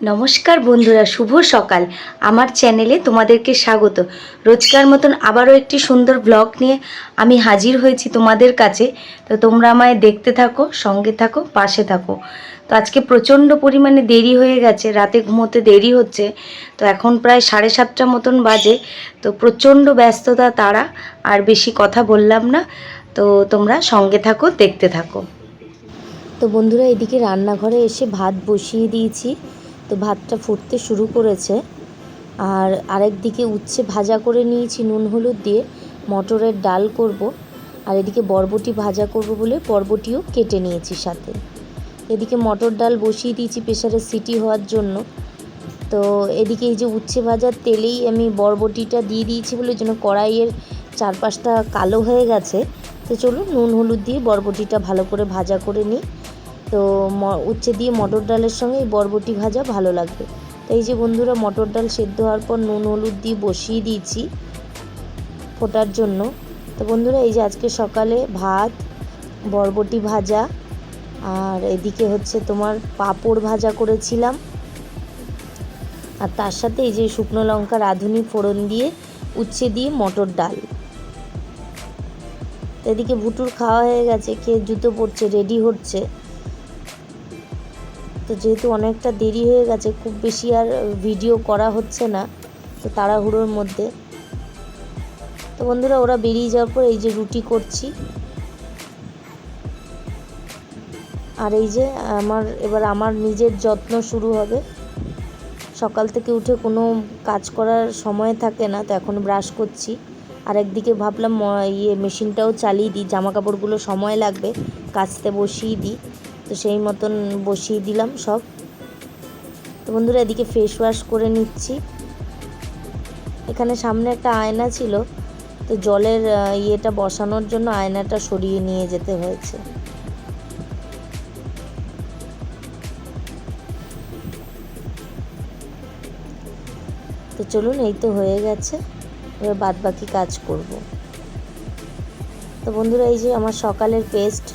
নমস্কার বন্ধুরা, শুভ সকাল। আমার চ্যানেলে তোমাদেরকে স্বাগত। রোজকার মতন আবারও একটি সুন্দর ব্লগ নিয়ে আমি হাজির হয়েছি তোমাদের কাছে। তো তোমরা আমায় দেখতে থাকো, সঙ্গে থাকো, পাশে থাকো। তো আজকে প্রচণ্ড পরিমাণে দেরি হয়ে গেছে, রাতে ঘুমোতে দেরি হচ্ছে। তো এখন প্রায় সাড়ে সাতটা মতন বাজে। তো প্রচণ্ড ব্যস্ততা তারা, আর বেশি কথা বললাম না। তো তোমরা সঙ্গে থাকো, দেখতে থাকো। তো বন্ধুরা, এদিকে রান্নাঘরে এসে ভাত বসিয়ে দিয়েছি। তো ভাতটা ফুটতে শুরু করেছে। আর আরেক দিকে উচ্ছে ভাজা করে নিয়েছি নুন হলুদ দিয়ে। মটরের ডাল করব। আর এদিকে বরবটি ভাজা করব বলে বরবটিও কেটে নিয়েছি সাথে। এদিকে মটর ডাল বসিয়ে দিয়েছি প্রেশারে সিটি হওয়ার জন্য। তো এদিকে এই যে উচ্ছে ভাজার তেলেই আমি বরবটিটা দিয়ে দিয়েছি বলে যেন কড়াইয়ের চারপাশটা কালো হয়ে গেছে। তো চলুন নুন হলুদ দিয়ে বরবটিটা ভালো করে ভাজা করে নিই। তো উচ্ছে দিয়ে মটর ডালের সঙ্গে এই বরবটি ভাজা ভালো লাগবে। তো এই যে বন্ধুরা, মটর ডাল সেদ্ধ হওয়ার পর নুন, হলুদ দিয়ে বসিয়ে দিয়েছি ফোটার জন্য। তো বন্ধুরা, এই যে আজকে সকালে ভাত, বরবটি ভাজা, আর এদিকে হচ্ছে তোমার পাঁপড় ভাজা করেছিলাম। আর তার সাথে এই যে শুকনো লঙ্কা রাঁধুনি ফোড়ন দিয়ে উচ্ছে দিয়ে মটর ডাল। এদিকে ভুটুর খাওয়া হয়ে গেছে, খেয়ে জুতো পড়ছে রেডি হচ্ছে। তো যেহেতু অনেকটা দেরি হয়ে গেছে, খুব বেশি আর ভিডিও করা হচ্ছে না, তো তাড়াহুড়োর মধ্যে। তো বন্ধুরা, ওরা বেরিয়ে যাওয়ার পর এই যে রুটি করছি। আর এই যে আমার, এবার আমার নিজের যত্ন শুরু হবে। সকাল থেকে উঠে কোনো কাজ করার সময় থাকে না, তো এখন ব্রাশ করছি। আর একদিকে ভাবলাম ইয়ে মেশিনটাও চালিয়ে দিই জামা কাপড়গুলো সময় লাগবে, কাচতে বসিয়ে দিই। তো সেই মতন বসিয়ে দিলাম সব। তো বন্ধুরা, এদিকে ফেস ওয়াশ করে নিচ্ছি। এখানে সামনে একটা আয়না ছিল, তো জলের ইয়েটা বসানোর জন্য আয়নাটা সরিয়ে নিয়ে যেতে হয়েছে। তো চলুন, এই তো হয়ে গেছে। এবার বাদ বাকি কাজ করব। তো বন্ধুরা, এই যে আমার সকালের পেস্ট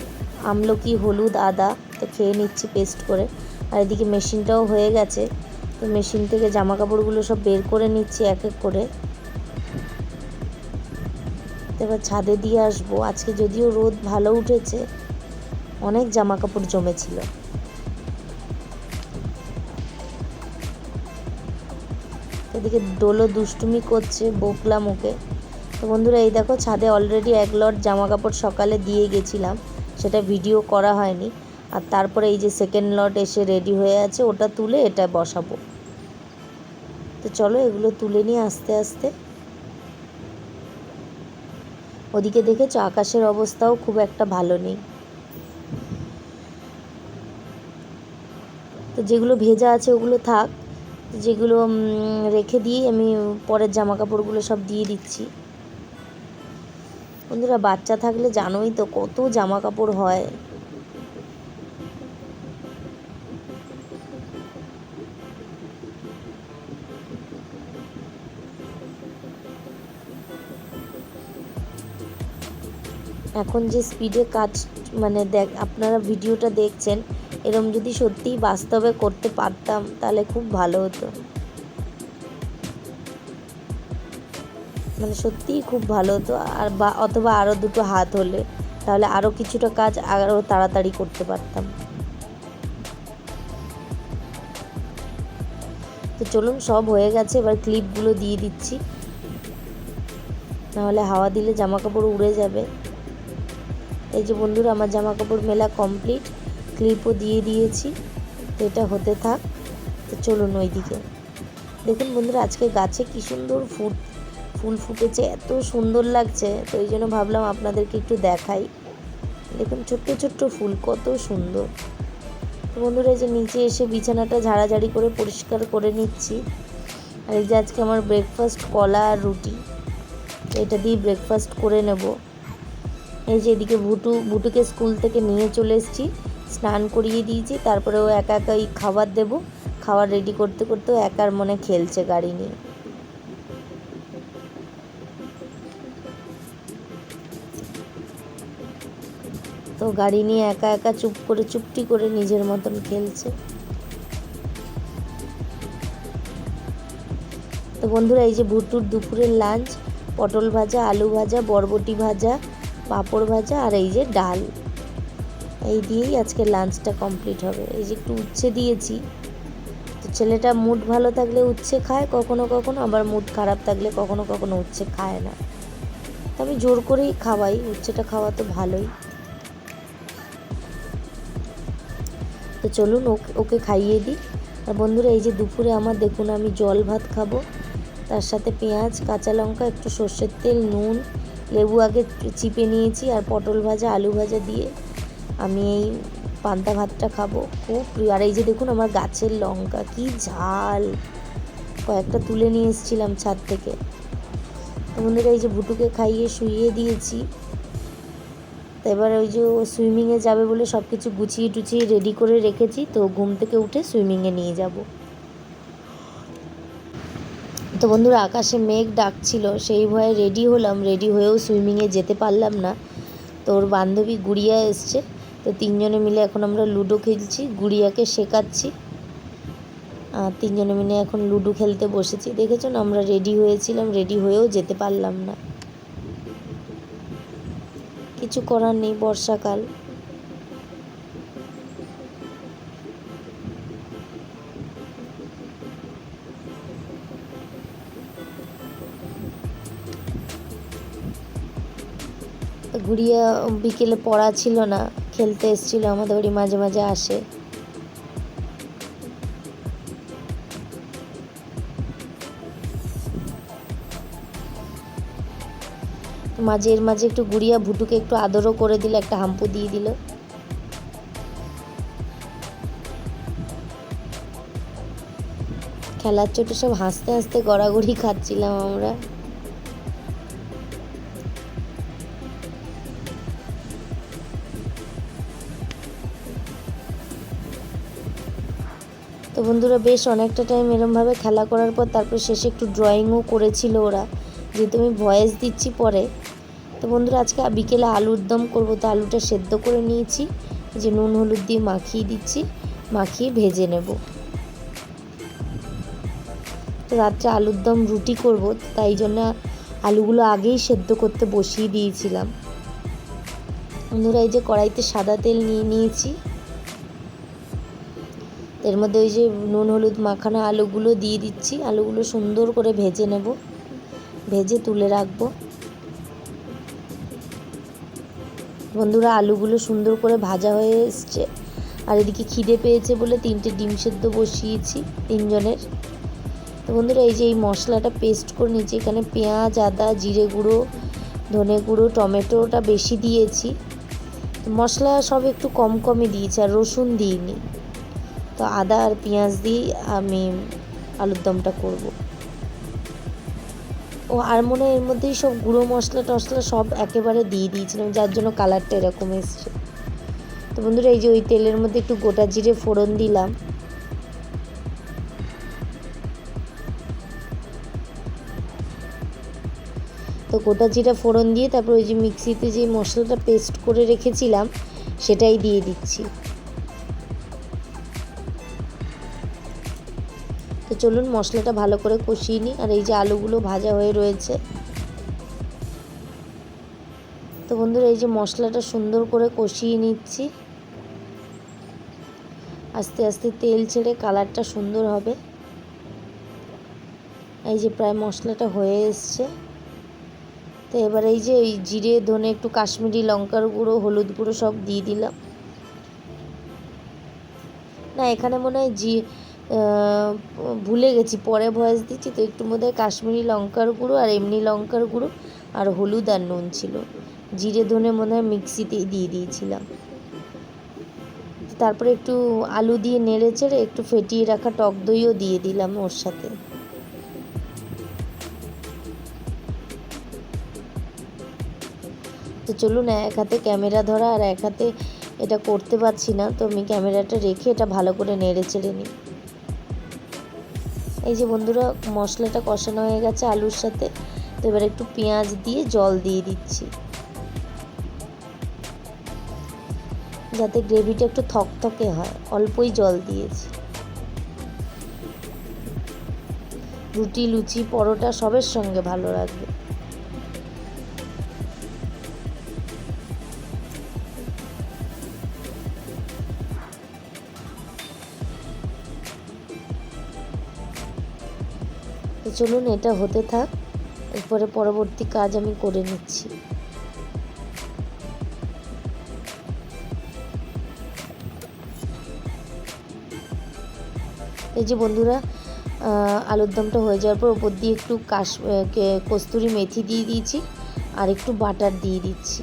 আমলকি, হলুদ, আদা তো খেয়ে নিচ্ছি পেস্ট করে। আর এদিকে মেশিনটাও হয়ে গেছে। তো মেশিন থেকে জামা কাপড়গুলো সব বের করে নিচ্ছি এক এক করে। এবার ছাদে দিয়ে আসব। আজকে যদিও রোদ ভালো উঠেছে, অনেক জামা কাপড় জমেছিল। এদিকে ডোলো দুষ্টুমি করছে বকলাম ওকে তো বন্ধুরা, এই দেখো, ছাদে অলরেডি এক লট জামা কাপড় সকালে দিয়ে গেছিলাম। সেটা ভিডিও করা হয়নি। আর তারপরে এই যে সেকেন্ড লট এসে রেডি হয়ে আছে, ওটা তুলে এটা বসাবো। তো চলো এগুলো তুলে নিয়ে আস্তে আস্তে। ওদিকে দেখেছ আকাশের অবস্থাও খুব একটা ভালো নেই। তো যেগুলো ভেজা আছে ওগুলো থাক যেগুলো রেখে দিয়ে আমি পরের জামা কাপড়গুলো সব দিয়ে দিচ্ছি। বন্ধুরা, বাচ্চা থাকলে জানোই তো কত জামা কাপড় হয়। এখন যে স্পিডে কাজ মানে দেখ, আপনারা ভিডিওটা দেখছেন, এরম যদি সত্যিই বাস্তবে করতে পারতাম, তাহলে খুব ভালো হতো। মানে সত্যিই খুব ভালো হতো, আর বা, অথবা আরও দুটো হাত হলে, তাহলে আরও কিছুটা কাজ আরও তাড়াতাড়ি করতে পারতাম। তো চলুন, সব হয়ে গেছে, এবার ক্লিপগুলো দিয়ে দিচ্ছি। নাহলে হাওয়া দিলে জামা কাপড় উড়ে যাবে। এই যে বন্ধুরা, আমার জামা কাপড় মেলা কমপ্লিট ক্লিপও দিয়ে দিয়েছি। তো এটা হতে থাক। তো চলুন ওইদিকে। দেখুন বন্ধুরা, আজকে গাছে কি সুন্দর ফুট, ফুল ফুটেছে, এত সুন্দর লাগছে। তো এই জন্য ভাবলাম আপনাদেরকে একটু দেখাই। দেখুন, ছোট্ট ছোট্ট ফুল, কত সুন্দর। তো বন্ধুরা, এই যে নিচে এসে বিছানাটা ঝাড়াঝাড়ি করে পরিষ্কার করে নিচ্ছি। আর এই যে আজকে আমার ব্রেকফাস্ট কলা আর রুটি। এটা দিয়ে ব্রেকফাস্ট করে নেব। এই যে এদিকে ভুটু, ভুটুকে স্কুল থেকে নিয়ে চলে এসেছি। স্নান করিয়ে দিয়েছি, তারপরে ও একা একাই খাবার দেব। খাবার রেডি করতে করতে একার মনে খেলছে গাড়ি নিয়ে। তো গাড়ি নিয়ে একা একা চুপ করে চুপটি করে নিজের মতন খেলছে। তো বন্ধুরা, এই যে ভুট্টুর দুপুরের লাঞ্চ পটল ভাজা, আলু ভাজা, বরবটি ভাজা পাঁপড় ভাজা আর এই যে ডাল। এই দিয়েই আজকে লাঞ্চটা কমপ্লিট হবে। এই যে একটু উচ্ছে দিয়েছি। তো ছেলেটা মুড ভালো থাকলে উচ্ছে খায়, কখনো কখনো আবার মুড খারাপ থাকলে কখনো কখনো উচ্ছে খায় না। তো আমি জোর করেই খাওয়াই, উচ্ছেটা খাওয়া তো ভালোই। তো চলুন, ওকে ওকে খাইয়ে দিই। আর বন্ধুরা, এই যে দুপুরে আমার দেখুন আমি জল ভাত খাব। তার সাথে পেঁয়াজ, কাঁচা লঙ্কা, একটু সর্ষের তেল, নুন, লেবু আগে চিপে নিয়েছি আর পটল ভাজা, আলু ভাজা দিয়ে আমি এই পান্তা ভাতটা খাব। খুব প্রিয়। আর এই যে দেখুন আমার গাছের লঙ্কা, কি ঝাল! কয়েকটা তুলে নিয়ে এসেছিলাম ছাদ থেকে। তো বন্ধুরা, এই যে ভুটুকে খাইয়ে শুইয়ে দিয়েছি। তো এবার ওই যে ও সুইমিংয়ে যাবে বলে সব কিছু গুছিয়ে টুছিয়ে রেডি করে রেখেছি। তো ঘুম থেকে উঠে সুইমিংয়ে নিয়ে যাব। তো বন্ধুরা, আকাশে মেঘ ডাকছিল, সেই ভয়ে রেডি হলাম রেডি হয়েও সুইমিংয়ে যেতে পারলাম না। তো ওর বান্ধবী গুড়িয়া এসছে, তো তিনজনে মিলে এখন আমরা লুডো খেলছি, গুড়িয়াকে শেখাচ্ছি। আর তিনজনে মিলে এখন লুডো খেলতে বসেছি। দেখেছ না, আমরা রেডি হয়েছিলাম রেডি হয়েও যেতে পারলাম না। কিছু করার নেই, বর্ষাকাল। গুড়িয়া বিকেলে পড়া ছিল না, খেলতে এসেছিল, আমাদের বাড়ি মাঝে মাঝে আসে। মাঝের মাঝে একটু গুড়িয়া ভুটুকে একটু আদরও করে দিল, একটা হাম্পু দিয়ে দিল। খেলার চোটে সব হাসতে হাসতে গড়াগড়ি খাচ্ছিলাম আমরা। তো বন্ধুরা বেশ অনেকটা টাইম এরমভাবে খেলা করার পর তারপর শেষে একটু ড্রয়িংও করেছিল ওরা। যেহেতু আমি ভয়েস দিচ্ছি পরে। তো বন্ধুরা আজকে বিকেলে আলুর দম করব, তো আলুটা সেদ্ধ করে নিয়েছি। যে নুন, হলুদ দিয়ে মাখিয়ে দিচ্ছি, মাখিয়ে ভেজে নেব। তো রাত্রে আলুর দম রুটি করব তাই জন্য আলুগুলো আগেই সেদ্ধ করতে বসিয়ে দিয়েছিলাম। বন্ধুরা এই যে কড়াইতে সাদা তেল নিয়ে নিয়েছি। এর মধ্যে ওই যে নুন, হলুদ মাখানো আলুগুলো দিয়ে দিচ্ছি। আলুগুলো সুন্দর করে ভেজে নেব। ভেজে তুলে রাখব। বন্ধুরা, আলুগুলো সুন্দর করে ভাজা হয়ে এসছে। আর এদিকে খিদে পেয়েছে বলে তিনটে ডিম সেদ্ধ বসিয়েছি তিনজনের। তো বন্ধুরা, এই যে এই মশলাটা পেস্ট করে নিয়েছি, এখানে পেঁয়াজ, আদা, জিরে গুঁড়ো, ধনে গুঁড়ো, টমেটোটা বেশি দিয়েছি। মশলা সব একটু কম কমই দিয়েছি, আর রসুন দিইনি। তো আদা আর পেঁয়াজ দিয়ে আমি আলুর দমটা করব। ও আর মনে হয় এর মধ্যেই সব গুঁড়ো মশলা টশলা সব একেবারে দিয়ে দিয়েছিলাম, যার জন্য কালারটা এরকম এসছে। তো বন্ধুরা, এই যে ওই তেলের মধ্যে একটু গোটা জিরে ফোড়ন দিলাম। তো গোটা জিরা ফোড়ন দিয়ে তারপর ওই যে মিক্সিতে যে মশলাটা পেস্ট করে রেখেছিলাম, সেটাই দিয়ে দিচ্ছি। চলুন মশলাটা ভালো করে কষিয়ে নিই। আর এই যে আলুগুলো ভাজা হয়ে রয়েছে। তো বন্ধুরা, এই যে মশলাটা সুন্দর করে কষিয়ে নিচ্ছি। আস্তে আস্তে তেল ছেড়ে কালারটা সুন্দর হবে। এই যে প্রায় মশলাটা হয়ে এসছে। তো এবার এই যে এই জিরে, ধনে, একটু কাশ্মীরি লঙ্কার গুঁড়ো, হলুদ গুঁড়ো সব দিয়ে দিলাম। না, এখানে মনে হয় জি ভুলে গেছি, পরে ভয়েস দিচ্ছি, তো একটু মধ্যে কাশ্মীরি লঙ্কার গুঁড়ো আর এমনি লঙ্কার গুঁড়ো আর হলুদ আর নুন ছিল। জিরে, ধনে মনে হয় মিক্সিতেই দিয়ে দিয়েছিলাম। তারপরে একটু আলু দিয়ে নেড়ে চেড়ে একটু ফেটিয়ে রাখা টক দইও দিয়ে দিলাম ওর সাথে। তো চলুন এক হাতে ক্যামেরা ধরা আর এক হাতে এটা করতে পারছি না, তো আমি ক্যামেরাটা রেখে এটা ভালো করে নেড়ে চেড়ে নিই। এই যে বন্ধুরা, মশলাটা কষানো হয়ে গেছে আলুর সাথে। তো এবার একটু পেঁয়াজ দিয়ে জল দিয়ে দিচ্ছি। যাতে গ্রেভিটা একটু থকথকে হয়, অল্পই জল দিয়েছি। রুটি, লুচি, পরোটা সবের সঙ্গে ভালো লাগবে। চলুন এটা হতে থাক। এরপরে পরবর্তী কাজ আমি করে নিচ্ছি। এই যে বন্ধুরা আলুর দমটা হয়ে যাওয়ার পর ওপর দিয়ে একটু কাশ কস্তুরি মেথি দিয়ে দিয়েছি আর একটু বাটার দিয়ে দিচ্ছি।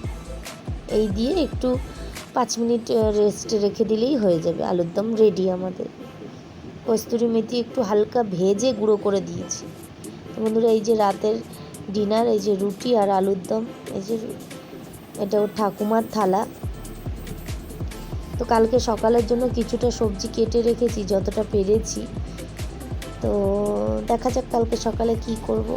এই দিয়ে একটু পাঁচ মিনিট রেস্টে রেখে দিলেই হয়ে যাবে। আলুর দম রেডি আমাদের। কস্তুরি মেথি একটু হালকা ভেজে গুঁড়ো করে দিয়েছি। বন্ধুরা, এই যে রাতের ডিনার এই যে রুটি আর আলুর দম, এই যে এটা ওর ঠাকুমার থালা। তো কালকে সকালের জন্য কিছুটা সবজি কেটে রেখেছি, যতটা পেরেছি। তো দেখা যাক কালকে সকালে কি করব।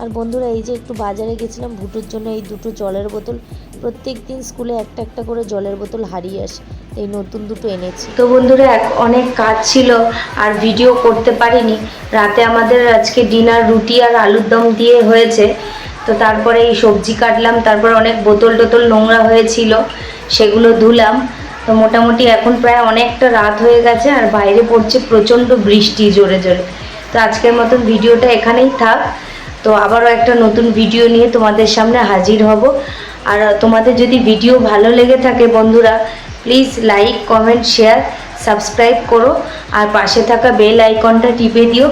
আর বন্ধুরা, এই যে একটু বাজারে গেছিলাম, ভুটুর জন্য এই দুটো জলের বোতল। প্রত্যেক দিন স্কুলে একটা একটা করে জলের বোতল হারিয়ে আসে। এই নতুন দুটো এনেছি। তো বন্ধুরা, এক- অনেক কাজ ছিল আর ভিডিও করতে পারিনি। রাতে আমাদের আজকে ডিনার রুটি আর আলুর দম দিয়ে হয়েছে। তো তারপরে এই সবজি কাটলাম, তারপর অনেক বোতল টোতল নোংরা হয়েছিল, সেগুলো ধুলাম। তো মোটামুটি এখন প্রায় অনেকটা রাত হয়ে গেছে আর বাইরে পড়ছে প্রচণ্ড বৃষ্টি জোরে জোরে। তো আজকের মতন ভিডিওটা এখানেই থাক। তো আবারও একটা নতুন ভিডিও নিয়ে তোমাদের সামনে হাজির হব। আর তোমাদের যদি ভিডিও ভালো লেগে থাকে বন্ধুরা please like, comment, share, subscribe করো। আর পাশে থাকা বেল আইকনটা টিপে দিও,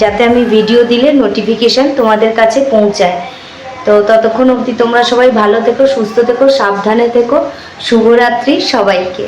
যাতে আমি ভিডিও দিলে নোটিফিকেশান তোমাদের কাছে পৌঁছায়। তো ততক্ষণ অবধি তোমরা সবাই ভালো থেকো, সুস্থ থেকো, সাবধানে থেকো। শুভরাত্রি সবাইকে।